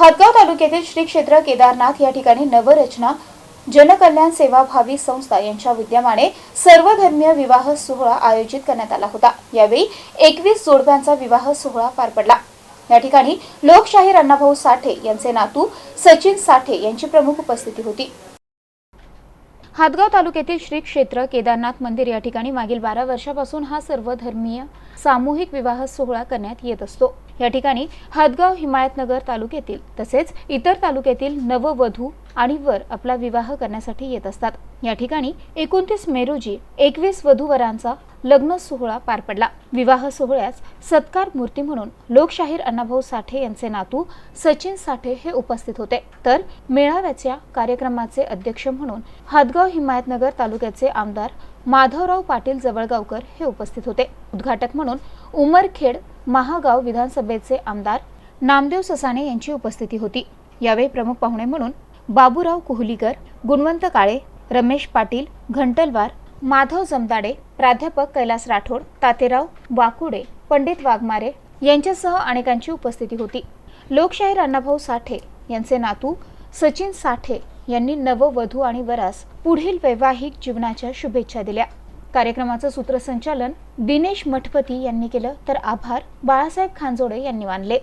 हदगाव तालुक्यातील श्री क्षेत्र केदारनाथ या ठिकाणी नवरचना जनकल्याण सेवा भावी संस्था यांच्या विद्यमाने सर्वधर्मीय विवाह सोहळा आयोजित करण्यात आला होता. यावेळी एकवीस जोडप्यांचा विवाह सोहळा पार पडला. या ठिकाणी लोकशाहीर अण्णाभाऊ साठे यांचे नातू सचिन साठे यांची प्रमुख उपस्थिती होती. हादगाव तालुक्यातील श्री क्षेत्र केदारनाथ मंदिर या ठिकाणी मागील बारा वर्षापासून हा सर्वधर्मीय सामूहिक विवाह सोहळा करण्यात येत असतो. या ठिकाणी हादगाव हिमायतनगर तालुक्यातील तसेच इतर तालुक्यातील नववधू आणि वर आपला विवाह करण्यासाठी येत असतात. या ठिकाणी एकोणतीस मे रोजी एकवीस वधूवरांचा लग्न सोहळा पार पडला. विवाह सोहळ्यास सत्कार मूर्ती म्हणून लोकशाहीर अण्णाभाऊ साठे यांचे नातू सचिन साठे हे उपस्थित होते. तर मेळाव्याच्या कार्यक्रमाचे अध्यक्ष म्हणून हादगाव हिमायतनगर तालुक्याचे आमदार माधवराव पाटील जवळगावकर हे उपस्थित होते. उद्घाटक म्हणून उमरखेड महागाव विधानसभेचे आमदार नामदेव ससाणे यांची उपस्थिती होती. यावेळी प्रमुख पाहुणे म्हणून बाबूराव कोहलीकर गुणवंत काळे रमेश पाटील घंटलवार माधव जमदाडे प्राध्यापक कैलास राठोड तातेराव वाकुडे पंडित वाघमारे यांच्यासह अनेकांची उपस्थिती होती. लोकशाहीर अण्णाभाऊ साठे यांचे नातू सचिन साठे यांनी नववधू आणि वरास पुढील वैवाहिक जीवनाच्या शुभेच्छा दिल्या. कार्यक्रमाचं सूत्रसंचालन दिनेश मठपती यांनी केलं तर आभार बाळासाहेब खांजोडे यांनी मानले.